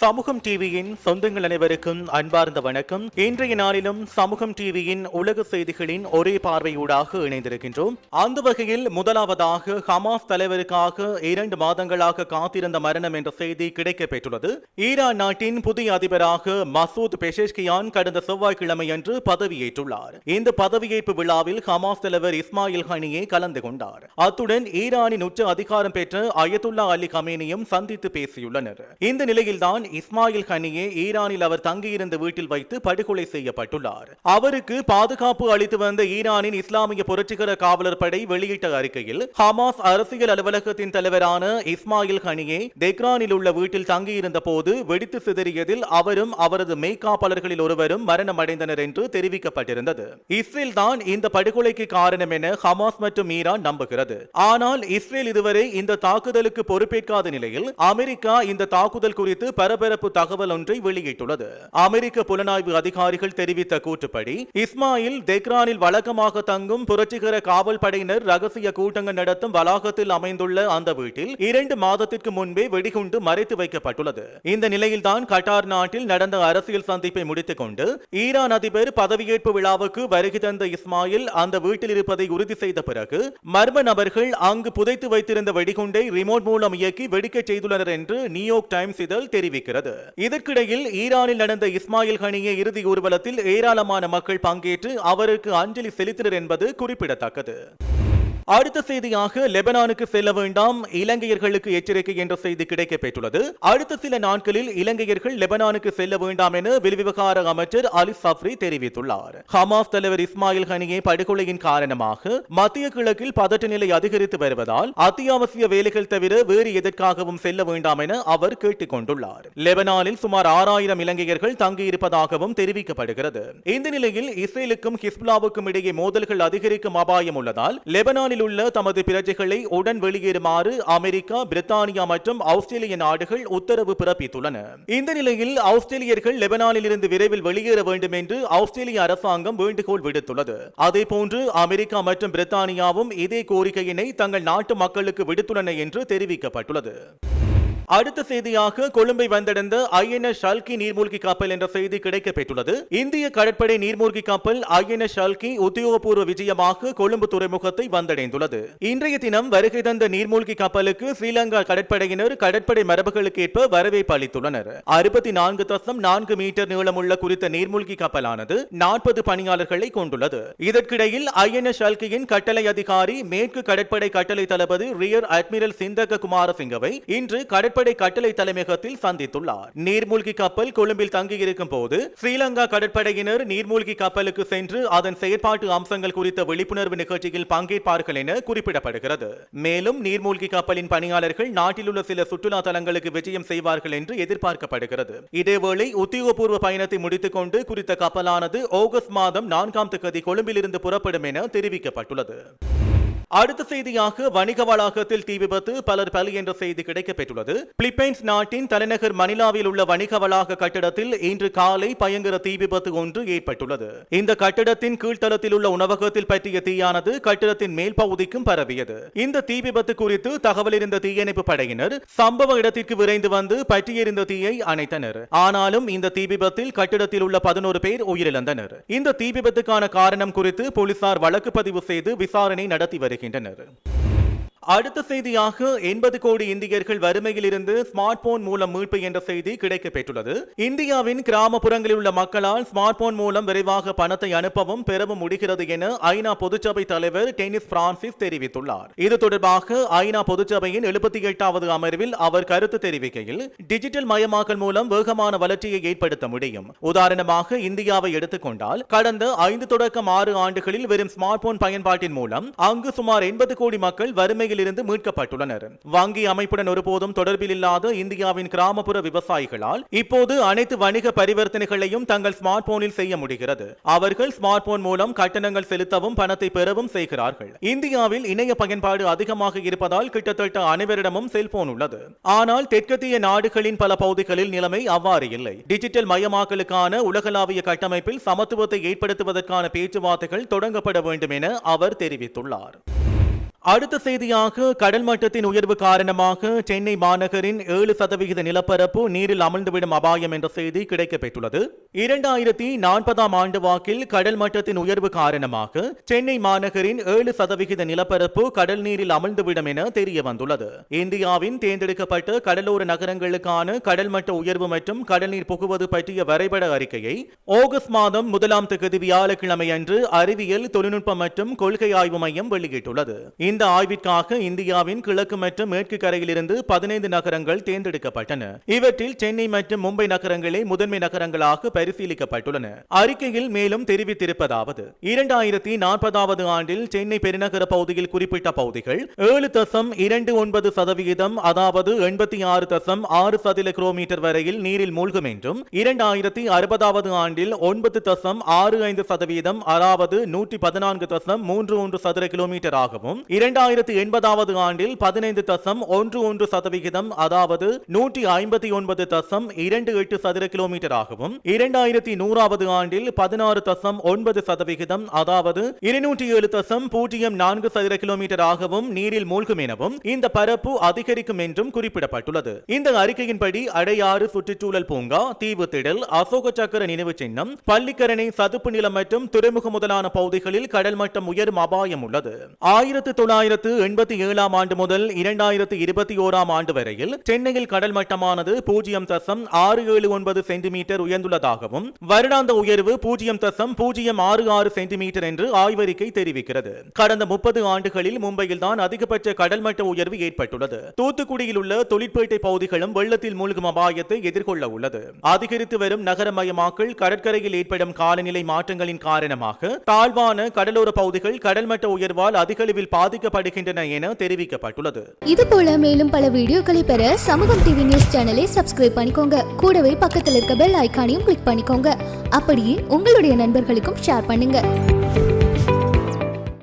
சமூகம் டிவியின் சொந்தங்கள் அனைவருக்கும் அன்பார்ந்த வணக்கம். இன்றைய நாளிலும் சமூகம் டிவியின் உலக செய்திகளின் ஒரே பார்வையூடாக இணைந்திருக்கின்றோம். அந்த வகையில் முதலாவதாக ஹமாஸ் தலைவருக்காக இரண்டு மாதங்களாக காத்திருந்த மரணம் என்ற செய்தி கிடைக்கப்பெற்றுள்ளது. ஈரான் நாட்டின் புதிய அதிபராக மசூத் பெஷேஷ்கியான் கடந்த செவ்வாய்க்கிழமை அன்று பதவியேற்றுள்ளார். இந்த பதவியேற்பு விழாவில் ஹமாஸ் தலைவர் இஸ்மாயில் ஹனியை கலந்து கொண்டார். அத்துடன் ஈரானின் உச்ச அதிகாரம் பெற்ற அயதுல்லா அலி கமேனியும் சந்தித்து பேசியுள்ளனர். இந்த நிலையில்தான் இஸ்மாயில் ஹனியே ஈரானில் அவர் தங்கியிருந்த வீட்டில் வைத்து படுகொலை செய்யப்பட்டுள்ளார். அவருக்கு பாதுகாப்பு அளித்து வந்த ஈரானின் இஸ்லாமிய புரட்சிகர காவலர் படை வெளியிட்ட அறிக்கையில் ஹமாஸ் அரசியல் அலுவலகத்தின் தலைவரான இஸ்மாயில் ஹனியே தெக்ரானில் உள்ள வீட்டில் தங்கியிருந்த போது வெடித்து சிதறியதில் அவரும் அவரது மெய்காப்பாளர்களில் ஒருவரும் மரணமடைந்தனர் என்று தெரிவிக்கப்பட்டிருந்தது. இஸ்ரேல் தான் இந்த படுகொலைக்கு காரணம் என ஹமாஸ் மற்றும் ஈரான் நம்புகிறது. ஆனால் இஸ்ரேல் இதுவரை இந்த தாக்குதலுக்கு பொறுப்பேற்காத நிலையில் அமெரிக்கா இந்த தாக்குதல் குறித்து பரபரப்பு தகவல் ஒன்றை வெளியிட்டுள்ளது. அமெரிக்க புலனாய்வு அதிகாரிகள் தெரிவித்த கூற்றுப்படி இஸ்மாயில் தெக்ரானில் வழக்கமாக தங்கும் புரட்சிகர காவல் படையினர் ரகசிய கூட்டங்கள் நடத்தும் வளாகத்தில் அமைந்துள்ள அந்த வீட்டில் இரண்டு மாதத்திற்கு முன்பே வெடிகுண்டு மறைத்து வைக்கப்பட்டுள்ளது. இந்த நிலையில்தான் கட்டார் நாட்டில் நடந்த அரசியல் சந்திப்பை முடித்துக் கொண்டு ஈரான் அதிபர் பதவியேற்பு விழாவுக்கு வருகை தந்த இஸ்மாயில் அந்த வீட்டில் இருப்பதை உறுதி செய்த பிறகு மர்ம நபர்கள் அங்கு புதைத்து வைத்திருந்த வெடிகுண்டை ரிமோட் மூலம் இயக்கி வெடிக்கச் செய்துள்ளனர் என்று நியூயார்க் டைம்ஸ் இதழ் தெரிவிக்கிறது. இதற்கிடையில் ஈரானில் நடந்த இஸ்மாயில் ஹனிய இறுதி ஊர்வலத்தில் ஏராளமான மக்கள் பங்கேற்று அவருக்கு அஞ்சலி செலுத்தினர் என்பது குறிப்பிடத்தக்கது. அடுத்த செய்தியாக லெபனானுக்கு செல்ல வேண்டாம் இலங்கையர்களுக்கு எச்சரிக்கை என்ற செய்தி கிடைக்கப்பெற்றுள்ளது. அடுத்த சில நாட்களில் இலங்கையர்கள் லெபனானுக்கு செல்ல வேண்டாம் என வெளிவிவகார அமைச்சர் அலி சப்ரி தெரிவித்துள்ளார். ஹமாஸ் தலைவர் இஸ்மாயில் ஹனியை படுகொலையின் காரணமாக மத்திய கிழக்கில் பதட்ட நிலை அதிகரித்து வருவதால் அத்தியாவசிய வேலைகள் தவிர வேறு எதற்காகவும் செல்ல வேண்டாம் என அவர் கேட்டுக் கொண்டுள்ளார். லெபனானில் சுமார் ஆறாயிரம் இலங்கையர்கள் தங்கியிருப்பதாகவும் தெரிவிக்கப்படுகிறது. இந்த நிலையில் இஸ்ரேலுக்கும் ஹிஸ்புல்லாவுக்கும் இடையே மோதல்கள் அதிகரிக்கும் அபாயம் உள்ளதால் லெபனானில் உள்ள தமது பிரஜைகளை உடன் வெளியேறுமாறு அமெரிக்கா பிரித்தானியா மற்றும் ஆஸ்திரேலிய நாடுகள் உத்தரவு பிறப்பித்துள்ளன. இந்த நிலையில் ஆஸ்திரேலியர்கள் லெபனானில் இருந்து விரைவில் வெளியேற வேண்டும் என்று ஆஸ்திரேலிய அரசாங்கம் வேண்டுகோள் விடுத்துள்ளது. அதேபோன்று அமெரிக்கா மற்றும் பிரித்தானியாவும் இதே கோரிக்கையினை தங்கள் நாட்டு மக்களுக்கு விடுத்துள்ளன என்று தெரிவிக்கப்பட்டுள்ளது. அடுத்த செய்தியாக கொழும்பை வந்தடைந்த ஐஎன்எஸ் ஷல்கி நீர்மூழ்கி கப்பல் என்ற செய்தி கிடைக்கப்பெற்றுள்ளது. இந்திய கடற்படை நீர்மூழ்கி கப்பல் ஐஎன்எஸ் ஷல்கி உத்தியோகபூர்வ விஜயமாக கொழும்பு துறைமுகத்தை வந்தடைந்துள்ளது. இன்றைய தினம் வருகை தந்த நீர்மூழ்கி கப்பலுக்கு ஸ்ரீலங்கா கடற்படையினர் கடற்படை மரபுகளுக்கு ஏற்ப வரவேற்பு அளித்துள்ளனர். அறுபத்தி நான்கு தசம் நான்கு மீட்டர் நீளமுள்ள குறித்த நீர்மூழ்கி கப்பலானது நாற்பது பணியாளர்களை கொண்டுள்ளது. இதற்கிடையில் ஐஎன்எஸ் ஷல்கியின் கட்டளை அதிகாரி மேற்கு கடற்படை கட்டளை தளபதி ரியர் அட்மிரல் சிந்தக குமாரசிங்கவை இன்று கடற்படை கடற்படை கட்டளை தலைமையகத்தில் சந்தித்துள்ளார். நீர்மூழ்கி கப்பல் கொழும்பில் தங்கியிருக்கும் போது ஸ்ரீலங்கா கடற்படையினர் நீர்மூழ்கி கப்பலுக்கு சென்று அதன் செயற்பாட்டு அம்சங்கள் குறித்த விழிப்புணர்வு நிகழ்ச்சியில் பங்கேற்பார்கள் என குறிப்பிடப்படுகிறது. மேலும் நீர்மூழ்கி கப்பலின் பணியாளர்கள் நாட்டில் உள்ள சில சுற்றுலா தலங்களுக்கு விஜயம் செய்வார்கள் என்று எதிர்பார்க்கப்படுகிறது. இதேவேளை உத்தியோகபூர்வ பயணத்தை முடித்துக் கொண்டு குறித்த கப்பலானது ஆகஸ்ட் மாதம் நான்காம் தேதி கொழும்பிலிருந்து புறப்படும் என தெரிவிக்கப்பட்டுள்ளது. அடுத்த செய்தியாக வணிக வளாகத்தில் தீ விபத்து பலர் பலி என்ற செய்தி கிடைக்கப்பெற்றுள்ளது. பிலிப்பைன்ஸ் நாட்டின் தலைநகர் மணிலாவில் உள்ள வணிக வளாக கட்டடத்தில் இன்று காலை பயங்கர தீ விபத்து ஒன்று ஏற்பட்டுள்ளது. இந்த கட்டடத்தின் கீழ்த்தளத்தில் உள்ள உணவகத்தில் பற்றிய தீயானது கட்டடத்தின் மேல் பகுதிக்கும் பரவியது. இந்த தீ விபத்து குறித்து தகவல் இருந்த தீயணைப்பு படையினர் சம்பவ இடத்திற்கு விரைந்து வந்து பற்றியிருந்த தீயை அணைத்தனர். ஆனாலும் இந்த தீ விபத்தில் கட்டிடத்தில் உள்ள பதினோரு பேர் உயிரிழந்தனர். இந்த தீ விபத்துக்கான காரணம் குறித்து போலீசார் வழக்கு பதிவு செய்து விசாரணை நடத்தி வருகிறார் வருகின்றனர் அடுத்த செய்தியாக எண்பது கோடி இந்தியர்கள் வறுமையில் இருந்து ஸ்மார்ட் போன் மூலம் மீட்பு என்ற செய்தி கிடைக்கப்பெற்றுள்ளது. இந்தியாவின் கிராமப்புறங்களில் உள்ள மக்களால் ஸ்மார்ட் போன் மூலம் விரைவாக பணத்தை அனுப்பவும் பெறவும் முடிகிறது என ஐநா பொதுச்சபை தலைவர் டெனிஸ் பிரான்சிஸ் தெரிவித்துள்ளார். இது தொடர்பாக ஐநா பொதுச்சபையின் எழுபத்தி எட்டாவது அமர்வில் அவர் கருத்து தெரிவிக்கையில் டிஜிட்டல் மயமாக்கல் மூலம் வேகமான வளர்ச்சியை ஏற்படுத்த முடியும். உதாரணமாக இந்தியாவை எடுத்துக்கொண்டால் கடந்த ஐந்து தொடக்கம் ஆறு ஆண்டுகளில் வெறும் ஸ்மார்ட் போன் பயன்பாட்டின் மூலம் அங்கு சுமார் எண்பது கோடி மக்கள் வறுமையில் இருந்து மீட்கப்பட்டுள்ளனர். வங்கி அமைப்புடன் ஒருபோதும் தொடர்பில் இல்லாத இந்தியாவின் கிராமப்புற விவசாயிகளால் இப்போது அனைத்து வணிக பரிவர்த்தனைகளையும் தங்கள் ஸ்மார்ட் போனில் செய்ய முடிகிறது. அவர்கள் ஸ்மார்ட் போன் மூலம் கட்டணங்கள் செலுத்தவும் பணத்தை பெறவும் செய்கிறார்கள். இந்தியாவில் இணைய பயன்பாடு அதிகமாக இருப்பதால் கிட்டத்தட்ட அனைவரிடமும் செல்போன் உள்ளது. ஆனால் தெற்கத்திய நாடுகளின் பல பகுதிகளில் நிலைமை அவ்வாறு இல்லை. டிஜிட்டல் மயமாக்கலுக்கான உலகளாவிய கட்டமைப்பில் சமத்துவத்தை ஏற்படுத்துவதற்கான பேச்சுவார்த்தைகள் தொடங்கப்பட வேண்டும் என அவர் தெரிவித்துள்ளார். அடுத்த செய்தியாக கடல் மட்டத்தின் உயர்வு காரணமாக சென்னை மாநகரின் ஏழு சதவிகித நிலப்பரப்பு நீரில் அமிழ்ந்துவிடும் அபாயம் என்ற செய்தி கிடைக்கப்பெற்றுள்ளது. இரண்டாயிரத்தி நாற்பதாம் ஆண்டு வாக்கில் கடல் மட்டத்தின் உயர்வு காரணமாக சென்னை மாநகரின் ஏழு சதவிகித நிலப்பரப்பு கடல் நீரில் அமிழ்ந்துவிடும் என தெரிய வந்துள்ளது. இந்தியாவின் தேர்ந்தெடுக்கப்பட்ட கடலோர நகரங்களுக்கான கடல் மட்ட உயர்வு மற்றும் கடல் நீர் புகுவது பற்றிய வரைபட அறிக்கையை ஆகஸ்ட் மாதம் முதலாம் தேதி வியாழக்கிழமை அன்று அறிவியல் தொழில்நுட்பம் மற்றும் கொள்கை ஆய்வு மையம் வெளியிட்டுள்ளது. இந்த ஆய்விற்காக இந்தியாவின் கிழக்கு மற்றும் மேற்கு கரையிலிருந்து பதினைந்து நகரங்கள் தேர்ந்தெடுக்கப்பட்டன. இவற்றில் சென்னை மற்றும் மும்பை நகரங்களே முதன்மை நகரங்களாக பரிசீலிக்கப்பட்டுள்ளன. அறிக்கையில் மேலும் தெரிவித்திருப்பதாவது இரண்டாயிரத்தி நாற்பதாவது ஆண்டில் சென்னை பெருநகர பகுதியில் குறிப்பிட்ட பகுதிகள் ஏழு தசம் இரண்டு ஒன்பது சதவிகிதம் அதாவது எண்பத்தி ஆறு தசம் ஆறு சதுர கிலோமீட்டர் வரையில் நீரில் மூழ்கும் என்றும் இரண்டாயிரத்தி அறுபதாவது ஆண்டில் ஒன்பது தசம் ஆறு ஐந்து சதவீதம் அதாவது நூற்றி பதினான்கு தசம் மூன்று ஒன்று சதுர கிலோமீட்டராகவும் இரண்டாயிரத்தி எண்பதாவது ஆண்டில் பதினைந்து தசம் ஒன்று ஒன்று சதவிகிதம் அதாவது நூற்றி ஐம்பத்தி ஒன்பது தசம் இரண்டு எட்டு சதுர கிலோமீட்டராகவும் இரண்டாயிரத்தி நூறாவது ஆண்டில் பதினாறு தசம் ஒன்பது சதவிகிதம் அதாவது இருநூற்றி ஏழு தசம் பூஜ்ஜியம் நான்கு சதுர கிலோமீட்டராகவும் நீரில் மூழ்கும் எனவும் இந்த பரப்பு அதிகரிக்கும் என்றும் குறிப்பிடப்பட்டுள்ளது. இந்த அறிக்கையின்படி அடையாறு சுற்றுச்சூழல் பூங்கா தீவு திடல் அசோக சக்கர நினைவு சின்னம் பள்ளிக்கரணை சதுப்பு நிலம் மற்றும் துறைமுக முதலான பகுதிகளில் கடல் மட்டம் உயரும் அபாயம் உள்ளது. ஆயிரத்து தொள்ளாயிரத்து எண்பத்தி ஏழாம் ஆண்டு முதல் இரண்டாயிரத்து இருபத்தி ஓராம் ஆண்டு வரையில் சென்னையில் கடல் மட்டமானது பூஜ்ஜியம் தசம் ஆறு ஏழு ஒன்பது சென்டிமீட்டர் உயர்ந்துள்ளதாகவும் வருடாந்த உயர்வு பூஜ்ஜியம் தசம் பூஜ்ஜியம் ஆறு ஆறு சென்டிமீட்டர் என்று ஆய்வறிக்கை தெரிவிக்கிறது. கடந்த முப்பது ஆண்டுகளில் மும்பையில் தான் அதிகபட்ச கடல் மட்ட உயர்வு ஏற்பட்டுள்ளது. தூத்துக்குடியில் உள்ள தொழிற்பேட்டை பகுதிகளும் வெள்ளத்தில் மூழ்கும் அபாயத்தை எதிர்கொள்ள உள்ளது. அதிகரித்து வரும் நகரமயமாக்கல் கடற்கரையில் ஏற்படும் காலநிலை மாற்றங்களின் காரணமாக தாழ்வான கடலோர பகுதிகள் கடல் மட்ட உயர்வால் அதிகளவில் அளவில் பாதிக்கப்படுகின்றன என தெரிவிக்கப்பட்டுள்ளது. இது போல மேலும் பல வீடியோக்களை பெற சமூகம் டிவி நியூஸ் சேனலை சப்ஸ்கிரைப் பண்ணிக்கோங்க. கூடவே பக்கத்தில் இருக்க பெல் ஐக்கானையும் கிளிக் பண்ணிக்கோங்க. அப்படியே உங்களுடைய நண்பர்களுக்கும் ஷேர் பண்ணுங்க.